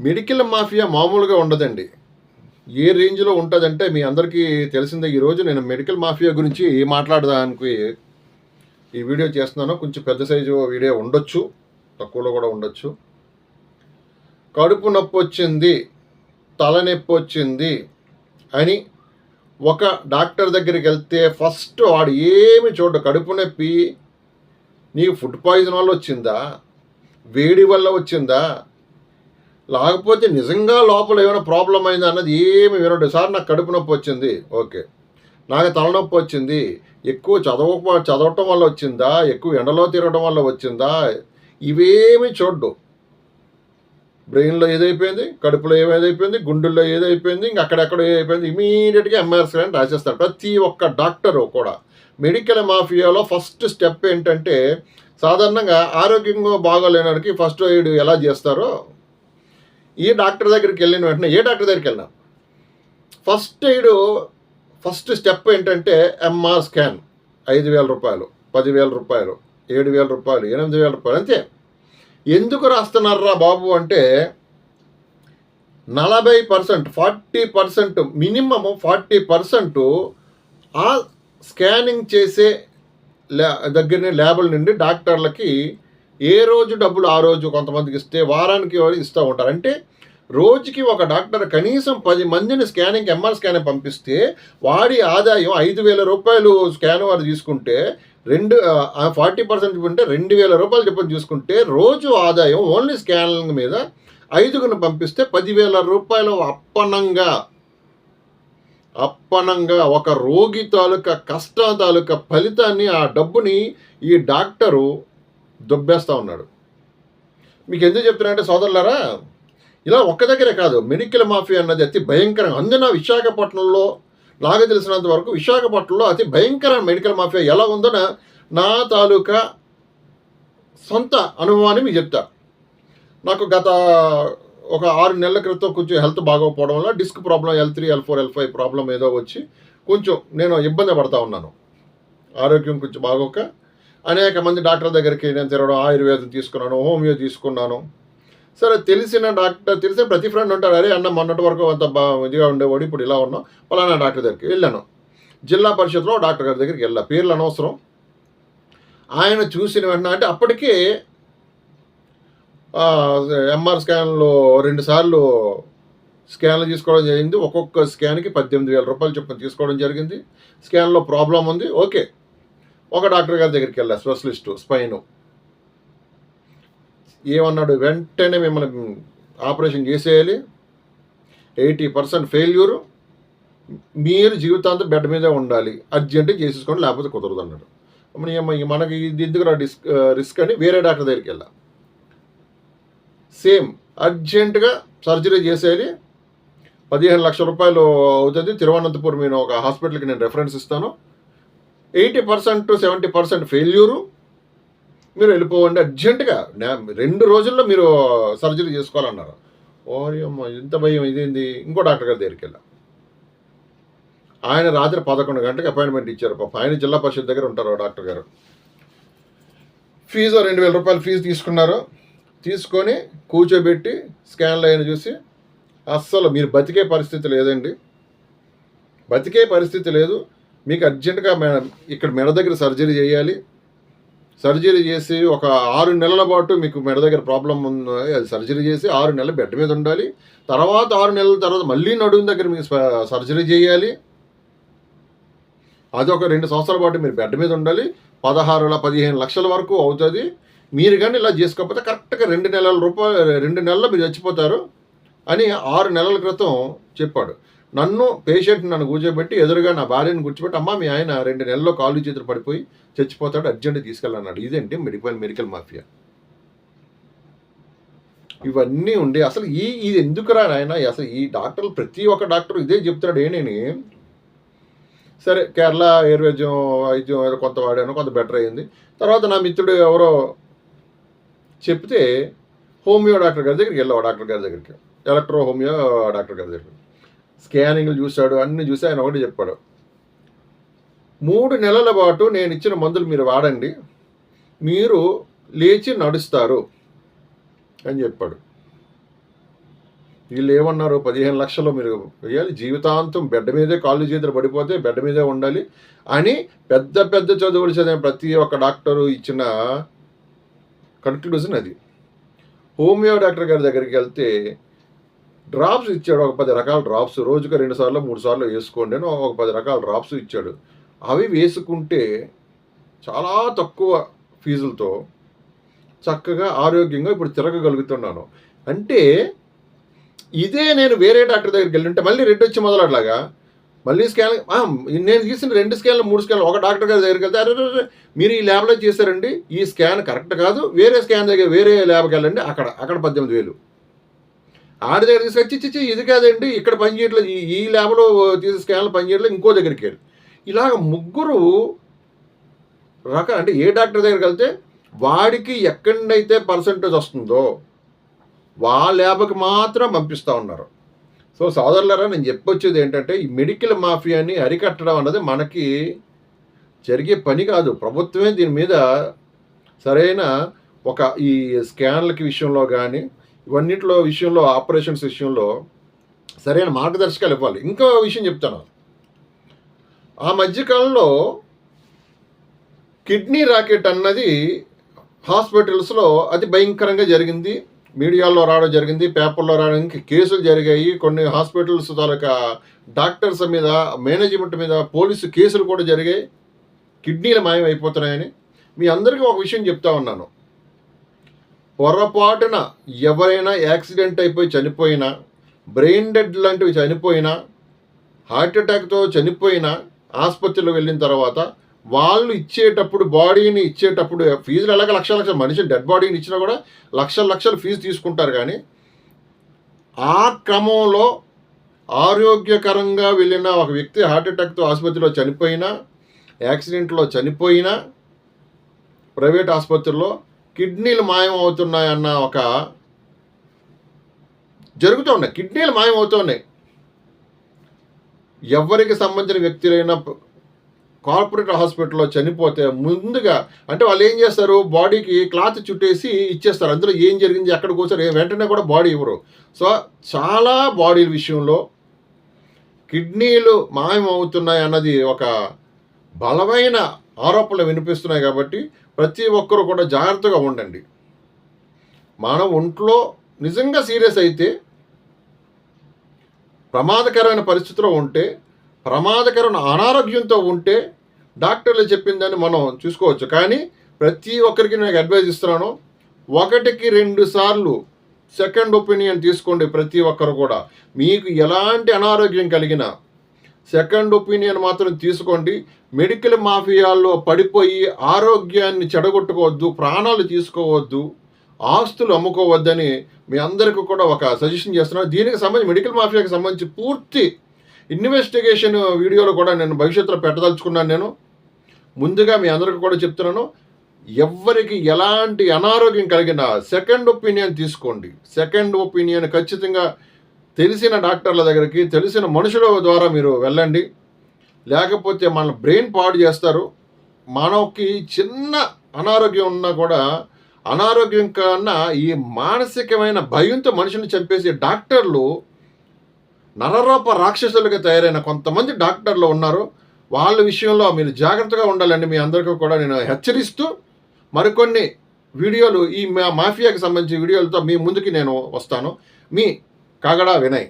Medical mafia మామూలుగా ఉండదండి. ఏ రేంజ్లో ఉంటుందంటే మీ అందరికీ తెలిసిందే ఈరోజు నేను మెడికల్ మాఫియా గురించి మాట్లాడడానికి ఈ వీడియో చేస్తున్నాను. కొంచెం పెద్ద సైజు వీడియో ఉండొచ్చు తక్కువలో కూడా ఉండొచ్చు. కడుపు నొప్పి వచ్చింది తలనొప్పి వచ్చింది అని ఒక డాక్టర్ దగ్గరికి వెళ్తే ఫస్ట్ వాడు ఏమి చూడ కడుపు నొప్పి నీకు ఫుడ్ పాయిజన్ వల్ల వచ్చిందా? వేడి వల్ల వచ్చిందా? లేకపోతే నిజంగా లోపల ఏమైనా ప్రాబ్లం అయిందా అన్నది ఏమి వినడు. సార్ నాకు కడుపు నొప్పి వచ్చింది. ఓకే. నాకు తలనొప్పి వచ్చింది. ఎక్కువ చదవ చదవటం వల్ల వచ్చిందా? ఎక్కువ ఎండలో తిరగడం వల్ల వచ్చిందా? ఇవేమి చూడ్డు. బ్రెయిన్లో ఏదైపోయింది? కడుపులో ఏమైపోయింది? గుండెల్లో ఏదైపోయింది? ఇంక అక్కడెక్కడ ఏదైపోయింది ఇమీడియట్గా ఎంఆర్సీ అని రాసేస్తారు. ప్రతి ఒక్క డాక్టరు కూడా. మెడికల్ మాఫియాలో ఫస్ట్ స్టెప్ ఏంటంటే సాధారణంగా ఆరోగ్యంగా బాగోలేనానికి ఫస్ట్ ఎయిడ్ ఎలా చేస్తారో ఈ డాక్టర్ దగ్గరికి వెళ్ళిన వెంటనే ఏ డాక్టర్ దగ్గరికి వెళ్ళినా? ఫస్ట్ ఎయిడ్ ఫస్ట్ స్టెప్ ఏంటంటే ఎంఆర్ స్కాన్. ఐదు వేల రూపాయలు పదివేల రూపాయలు ఏడు వేల రూపాయలు ఎనిమిది వేల రూపాయలు అంతే. ఎందుకు రాస్తున్నారా బాబు అంటే నలభై percent forty percent minimum forty percent ఆ స్కానింగ్ చేసే ల్యా దగ్గర ల్యాబుల నుండి డాక్టర్లకి ఏ రోజు డబ్బులు ఆ రోజు కొంతమందికి ఇస్తే వారానికి వారు ఇస్తూ ఉంటారు. అంటే రోజుకి ఒక డాక్టర్ కనీసం పది మందిని స్కానింగ్ ఎంఆర్ స్కానింగ్ పంపిస్తే వాడి ఆదాయం ఐదు వేల రూపాయలు స్కాన్ వారు తీసుకుంటే రెండు ఫార్టీ పర్సెంట్ ఉంటే రెండు వేల రూపాయలు చెప్పని చూసుకుంటే రోజు ఆదాయం ఓన్లీ స్కానింగ్ మీద ఐదుగురిని పంపిస్తే పదివేల రూపాయలు అప్పనంగా. అప్పనంగా ఒక రోగి తాలూకా కష్టం తాలూకా ఫలితాన్ని ఆ డబ్బుని ఈ డాక్టరు దొబ్బేస్తూ ఉన్నాడు. మీకు ఎందుకు చెప్తున్నానంటే సోదరులారా ఇలా ఒక్క దగ్గరే కాదు మెడికల్ మాఫియా అన్నది అతి భయంకరం. అందున విశాఖపట్నంలో నాకు తెలిసినంత వరకు విశాఖపట్నంలో అతి భయంకర మెడికల్ మాఫియా ఎలా ఉందో నా- నా తాలూకా సొంత అనుభవాన్ని మీకు చెప్తా. నాకు గత ఒక ఆరు నెలల క్రితం కొంచెం హెల్త్ బాగోకపోవడం వల్ల disc problem L three L four L five problem ఏదో వచ్చి కొంచెం నేను ఇబ్బంది పడతా ఉన్నాను. ఆరోగ్యం కొంచెం బాగోక అనేక మంది డాక్టర్ దగ్గరికి నేను తిరగడం ఆయుర్వేదం తీసుకున్నాను హోమియో తీసుకున్నాను. సరే తెలిసిన డాక్టర్ తెలిసిన ప్రతి ఫ్రెండ్ ఉంటారు. అరే అన్న మొన్నటి వరకు అంత బా ఇదిగా ఉండేవాడు ఇప్పుడు ఇలా ఉన్నాం పలానా డాక్టర్ దగ్గరికి వెళ్ళాను. జిల్లా పరిషత్లో డాక్టర్ గారి దగ్గరికి వెళ్ళా. పేర్లు అనవసరం. ఆయన చూసిన వెంటనే అంటే అప్పటికే ఎంఆర్ స్కాన్లో రెండు సార్లు స్కాన్లు తీసుకోవడం జరిగింది. ఒక్కొక్క స్కాన్కి పద్దెనిమిది వేల రూపాయలు చొప్పున తీసుకోవడం జరిగింది. స్కాన్లో ప్రాబ్లం ఉంది. ఓకే. ఒక డాక్టర్ గారి దగ్గరికి వెళ్ళా స్పెషలిస్టు స్పైన్. ఏమన్నాడు? వెంటనే మిమ్మల్ని ఆపరేషన్ చేసేయాలి. Eighty percent failure. మీరు జీవితాంతం బెడ్ మీదే ఉండాలి. అర్జెంట్ చేసేసుకోండి లేకపోతే కుదరదు అన్నాడు మనకి ఇది ఎందుకు రిస్క్ రిస్క్ అని వేరే డాక్టర్ దగ్గరికి వెళ్ళా. సేమ్ అర్జెంటుగా సర్జరీ చేసేయాలి. పదిహేను లక్షల రూపాయలు అవుతుంది. తిరువనంతపురం నేను ఒక హాస్పిటల్కి నేను రెఫరెన్స్ ఇస్తాను. Eighty percent to seventy percent failure. మీరు వెళ్ళిపోవండి అర్జెంటుగా. రెండు రోజుల్లో మీరు సర్జరీ చేసుకోవాలన్నారు. ఓరి అమ్మ ఇంత భయం ఇదేంది? ఇంకో డాక్టర్ గారి దగ్గరికి వెళ్ళాం. ఆయన రాత్రి పదకొండు గంటలకు అపాయింట్మెంట్ ఇచ్చారు పాప. ఆయన జిల్లా పరిషత్ దగ్గర ఉంటారు డాక్టర్ గారు. ఫీజు రెండు వేల రూపాయలు ఫీజు తీసుకున్నారు. తీసుకొని కూర్చోబెట్టి స్కాన్లు అయిన చూసి అస్సలు మీరు బతికే పరిస్థితి లేదండి. బతికే పరిస్థితి లేదు. మీకు అర్జెంటుగా ఇక్కడ మెడ దగ్గర సర్జరీ చేయాలి. సర్జరీ చేసి ఒక ఆరు నెలల పాటు మీకు మెడ దగ్గర ప్రాబ్లం ఉంది అది సర్జరీ చేసి ఆరు నెలలు బెడ్ మీద ఉండాలి. తర్వాత ఆరు నెలల తర్వాత మళ్ళీ నడుము దగ్గర మీకు సర్జరీ చేయాలి. అది ఒక రెండు సంవత్సరాల పాటు మీరు బెడ్ మీద ఉండాలి. పదహారుల పదిహేను లక్షల వరకు అవుతుంది. మీరు కానీ ఇలా చేసుకోకపోతే కరెక్ట్గా రెండు నెలల రూపాయలు రెండు నెలల్లో మీరు చచ్చిపోతారు అని ఆరు నెలల క్రితం చెప్పాడు. నన్ను పేషెంట్ నన్ను కూర్చోబెట్టి ఎదురుగా నా భార్యను కూర్చోబెట్టి అమ్మ మీ ఆయన రెండు నెలల్లో కాళ్ళు చేతులు పడిపోయి చచ్చిపోతాడు అర్జెంట్ తీసుకెళ్ళన్నాడు ఇదేంటి మెడికల్ మెడికల్ మాఫియా? ఇవన్నీ ఉండి అసలు ఈ ఇది ఎందుకురా ఆయన అసలు ఈ డాక్టర్లు ప్రతి ఒక్క డాక్టర్ ఇదే చెప్తున్నాడు ఏంటని సరే కేరళ ఆయుర్వేద్యం వైద్యం ఏదో కొంత వాడాను కొంత బెటర్ అయింది తర్వాత నా మిత్రుడు ఎవరో చెప్తే హోమియో డాక్టర్ గారి దగ్గరికి వెళ్ళావు డాక్టర్ గారి దగ్గరికి. ఎలక్ట్రో హోమియో డాక్టర్ గారి దగ్గరికి. స్కానింగ్లు చూశాడు అన్ని చూసి ఆయన ఒకటి చెప్పాడు. మూడు నెలల పాటు నేను ఇచ్చిన మందులు మీరు వాడండి మీరు లేచి నడుస్తారు అని చెప్పాడు. వీళ్ళు ఏమన్నారు? పదిహేను లక్షలు మీరు వేయాలి జీవితాంతం బెడ్ మీదే కాళ్ళు చేతులు పడిపోతే బెడ్ మీదే ఉండాలి అని పెద్ద పెద్ద చదువులు చదివిన ప్రతి ఒక్క డాక్టరు ఇచ్చిన కన్క్లూజన్ అది. హోమియో డాక్టర్ గారి దగ్గరికి వెళ్తే డ్రాప్స్ ఇచ్చాడు ఒక పది రకాల డ్రాప్స్ రోజుకు రెండు సార్లు మూడు సార్లు వేసుకోండి అని ఒక పది రకాల డ్రాప్స్ ఇచ్చాడు. అవి వేసుకుంటే చాలా తక్కువ ఫీజులతో చక్కగా ఆరోగ్యంగా ఇప్పుడు తిరగగలుగుతున్నాను. అంటే ఇదే నేను వేరే డాక్టర్ దగ్గరికి వెళ్ళింటే మళ్ళీ రెడ్ వచ్చి మొదలట్లాగా మళ్ళీ స్కాన్ నేను తీసిన రెండు స్కాన్లు మూడు స్కాన్లు ఒక డాక్టర్ గారి దగ్గరికి వెళ్తే అరే అరే, మీరు ఈ ల్యాబ్లో చేశారండి ఈ స్కాన్ కరెక్ట్ కాదు వేరే స్కాన్ దగ్గర వేరే ల్యాబ్కి వెళ్ళండి అక్కడ అక్కడ పద్దెనిమిది వేలు. ఆడి దగ్గర తీసుకొచ్చి చిచ్చి ఇది కాదండి ఇక్కడ పనిచేయట్లేదు ఈ ఈ ల్యాబ్లో తీసే స్కాన్లు పనిచేయట్లేదు ఇంకో దగ్గరికి వెళ్ళి. ఇలాగ ముగ్గురు రక అంటే ఏ డాక్టర్ దగ్గరికి వెళ్తే వాడికి ఎక్కడైతే పర్సంటేజ్ వస్తుందో వా ల్యాబ్కి మాత్రం పంపిస్తూ ఉన్నారు. సో సోదరులరా నేను చెప్పొచ్చేది ఏంటంటే ఈ మెడికల్ మాఫియాని అరికట్టడం అన్నది మనకి జరిగే పని కాదు. ప్రభుత్వమే దీని మీద సరైన ఒక ఈ స్కాన్లకి విషయంలో కానీ ఇవన్నిటిలో విషయంలో ఆపరేషన్స్ విషయంలో సరైన మార్గదర్శకాలు ఇవ్వాలి. ఇంకో విషయం చెప్తాను. ఆ మధ్యకాలంలో కిడ్నీ రాకెట్ అన్నది హాస్పిటల్స్లో అతి భయంకరంగా జరిగింది. మీడియాలో రావడం జరిగింది పేపర్లో రావడానికి కేసులు జరిగాయి. కొన్ని హాస్పిటల్స్ తాలూకా డాక్టర్స్ మీద మేనేజ్మెంట్ మీద పోలీసు కేసులు కూడా జరిగాయి. కిడ్నీలు మాయమైపోతున్నాయని. మీ అందరికీ ఒక విషయం చెప్తా ఉన్నాను. పొరపాటున ఎవరైనా యాక్సిడెంట్ అయిపోయి చనిపోయినా బ్రెయిన్ డెడ్ లాంటివి చనిపోయినా హార్ట్ అటాక్తో చనిపోయినా ఆసుపత్రిలో వెళ్ళిన తర్వాత వాళ్ళు ఇచ్చేటప్పుడు బాడీని ఇచ్చేటప్పుడు ఫీజులు ఎలాగ లక్ష లక్షల మనిషి డెడ్ బాడీని ఇచ్చినా కూడా లక్షల లక్షల ఫీజు తీసుకుంటారు కానీ ఆ క్రమంలో ఆరోగ్యకరంగా వెళ్ళిన ఒక వ్యక్తి హార్ట్ అటాక్తో ఆసుపత్రిలో చనిపోయినా యాక్సిడెంట్లో చనిపోయినా ప్రైవేట్ ఆసుపత్రిలో కిడ్నీలు మాయం అవుతున్నాయన్న ఒక జరుగుతూ ఉన్నాయి. కిడ్నీలు మాయం అవుతున్నాయి ఎవరికి సంబంధించిన వ్యక్తులైనా కార్పొరేట్ హాస్పిటల్లో చనిపోతే ముందుగా అంటే వాళ్ళు ఏం చేస్తారు? బాడీకి క్లాత్ చుట్టేసి ఇచ్చేస్తారు. అందులో ఏం జరిగింది? ఎక్కడ కూర్చొని వెంటనే కూడా బాడీ ఇవ్వరు. సో చాలా బాడీల విషయంలో కిడ్నీలు మాయమవుతున్నాయి అన్నది ఒక బలమైన ఆరోపణలు వినిపిస్తున్నాయి కాబట్టి ప్రతి ఒక్కరూ కూడా జాగ్రత్తగా ఉండండి. మన ఒంట్లో నిజంగా సీరియస్ అయితే ప్రమాదకరమైన పరిస్థితిలో ఉంటే ప్రమాదకరమైన అనారోగ్యంతో ఉంటే డాక్టర్లు చెప్పిందని మనం చూసుకోవచ్చు. కానీ ప్రతి ఒక్కరికి నేను అడ్వైజ్ ఇస్తున్నాను. ఒకటికి రెండు సార్లు సెకండ్ ఒపీనియన్ తీసుకోండి ప్రతి ఒక్కరు కూడా. మీకు ఎలాంటి అనారోగ్యం కలిగినా సెకండ్ ఒపీనియన్ మాత్రం తీసుకోండి. మెడికల్ మాఫియాల్లో పడిపోయి ఆరోగ్యాన్ని చెడగొట్టుకోవద్దు ప్రాణాలు తీసుకోవద్దు ఆస్తులు అమ్ముకోవద్దని మీ అందరికీ కూడా ఒక సజెషన్ చేస్తున్నాను దీనికి సంబంధించి మెడికల్ మాఫియాకి సంబంధించి పూర్తి ఇన్వెస్టిగేషన్ వీడియోలు కూడా నేను భవిష్యత్తులో పెట్టదలుచుకున్నాను నేను. ముందుగా మీ అందరికీ కూడా చెప్తున్నాను ఎవరికి ఎలాంటి అనారోగ్యం కలిగినా సెకండ్ ఒపీనియన్ తీసుకోండి. సెకండ్ ఒపీనియన్ ఖచ్చితంగా తెలిసిన డాక్టర్ల దగ్గరికి తెలిసిన మనుషుల ద్వారా మీరు వెళ్ళండి. లేకపోతే మన బ్రెయిన్ పాడు చేస్తారు. మనకి చిన్న అనారోగ్యం ఉన్నా కూడా అనారోగ్యం కన్నా ఈ మానసికమైన భయంతో మనిషిని చంపేసే డాక్టర్లు నరరూప రాక్షసులుగా తయారైన కొంతమంది డాక్టర్లు ఉన్నారు. వాళ్ళ విషయంలో మీరు జాగ్రత్తగా ఉండాలండి. మీ అందరికీ కూడా నేను హెచ్చరిస్తూ మరికొన్ని వీడియోలు ఈ మా- మాఫియాకి సంబంధించిన వీడియోలతో మీ ముందుకి నేను వస్తాను. మీ કાગડા વિનય